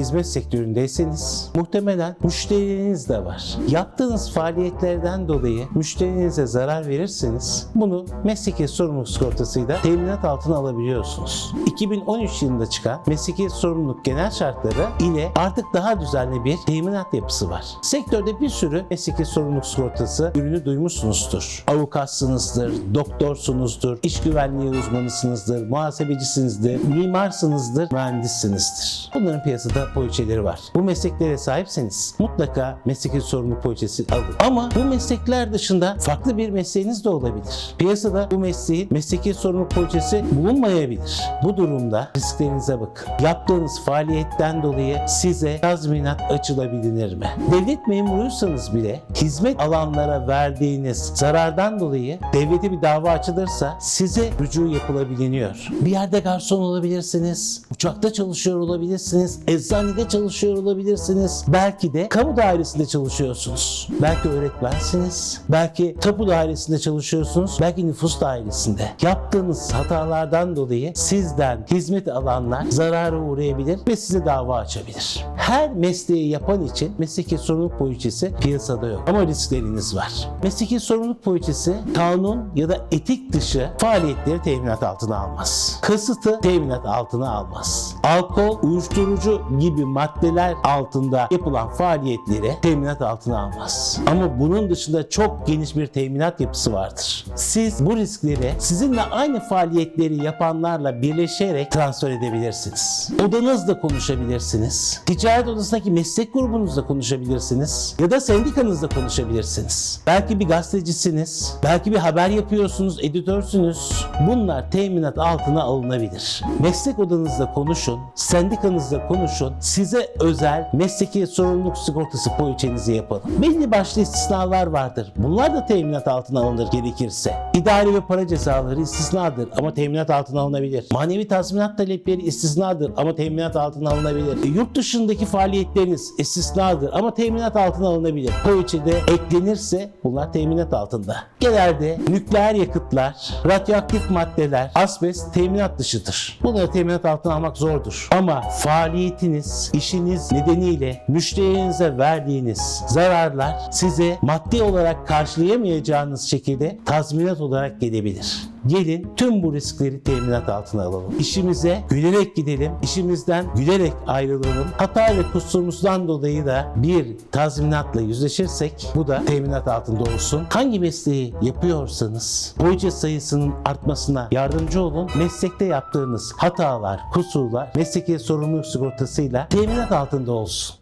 hizmet sektöründeyseniz muhtemelen müşterileriniz de var. Yaptığınız faaliyetlerden dolayı müşterinize zarar verirseniz bunu mesleki sorumluluk sigortasıyla teminat altına alabiliyorsunuz. 2013 yılında çıkan mesleki sorumluluk genel şartları ile artık daha düzenli bir teminat yapısı var. Sektörde bir sürü mesleki sorumluluk sigortası ürünü duymuşsunuzdur. Avukatsınızdır, doktorsunuzdur, iş güvenliği uzmanısınızdır, muhasebecisinizdir, mimarsınızdır, mühendissinizdir. Bunların piyasada poliçeleri var. Bu mesleklere sahipseniz mutlaka mesleki sorumluluk poliçesi alın. Ama bu meslekler dışında farklı bir mesleğiniz de olabilir. Piyasada bu mesleğin mesleki sorumluluk poliçesi bulunmayabilir. Bu durumda risklerinize bakın. Yaptığınız faaliyetten dolayı size tazminat açılabilir mi? Devlet memuruysanız bile hizmet alanlara verdiğiniz zarardan dolayı devlete bir dava açılırsa size rücu yapılabiliyor. Bir yerde garson olabilirsiniz, uçakta çalışıyor olabilirsiniz, eczanede çalışıyor olabilirsiniz. Belki de kamu dairesinde çalışıyorsunuz. Belki öğretmensiniz, belki tapu dairesinde çalışıyorsunuz, belki nüfus dairesinde. Yaptığınız hatalardan dolayı sizden hizmet alanlar zarara uğrayabilir ve size dava açabilir. Her mesleği yapan için mesleki sorumluluk poliçesi piyasada yok ama riskleriniz var. Mesleki sorumluluk poliçesi kanun ya da etik dışı faaliyetleri teminat altına almaz. Kasıtı teminat altına almaz. Alkol, uyuşturucu gibi maddeler altında yapılan faaliyetleri teminat altına almaz. Ama bunun dışında çok geniş bir teminat yapısı vardır. Siz bu riskleri sizinle aynı faaliyetleri yapanlarla birleşerek transfer edebilirsiniz. Odanızla konuşabilirsiniz. Ticaret odasındaki meslek grubunuzla konuşabilirsiniz. Ya da sendikanızla konuşabilirsiniz. Belki bir gazetecisiniz. Belki bir haber yapıyorsunuz, editörsünüz. Bunlar teminat altına alınabilir. Meslek odanızla konuşun, sendikanızla konuşun. Size özel mesleki sorumluluk sigortası poliçenizi yapalım. Belli başlı istisnalar vardır. Bunlar da teminat altına alınır gerekirse. İdari ve para cezaları istisnadır ama teminat altına alınabilir. Manevi tazminat talepleri istisnadır ama teminat altına alınabilir. E, yurt dışındaki faaliyetleriniz istisnadır ama teminat altına alınabilir. Poliçede eklenirse bunlar teminat altında. Genelde nükleer yakıtlar, radyoaktif maddeler, asbest teminat dışıdır. Bunları teminat altına almak zordur. Ama faaliyetiniz, işiniz nedeniyle müşterinize verdiğiniz zararlar size maddi olarak karşılayamayacağınız şekilde tazminat olarak gelebilir. Gelin tüm bu riskleri teminat altına alalım. İşimize gülerek gidelim, işimizden gülerek ayrılalım. Hata ve kusurumuzdan dolayı da bir tazminatla yüzleşirsek bu da teminat altında olsun. Hangi mesleği yapıyorsanız boyca sayısının artmasına yardımcı olun. Meslekte yaptığınız hatalar, kusurlar mesleki sorumluluk sigortasıyla teminat altında olsun.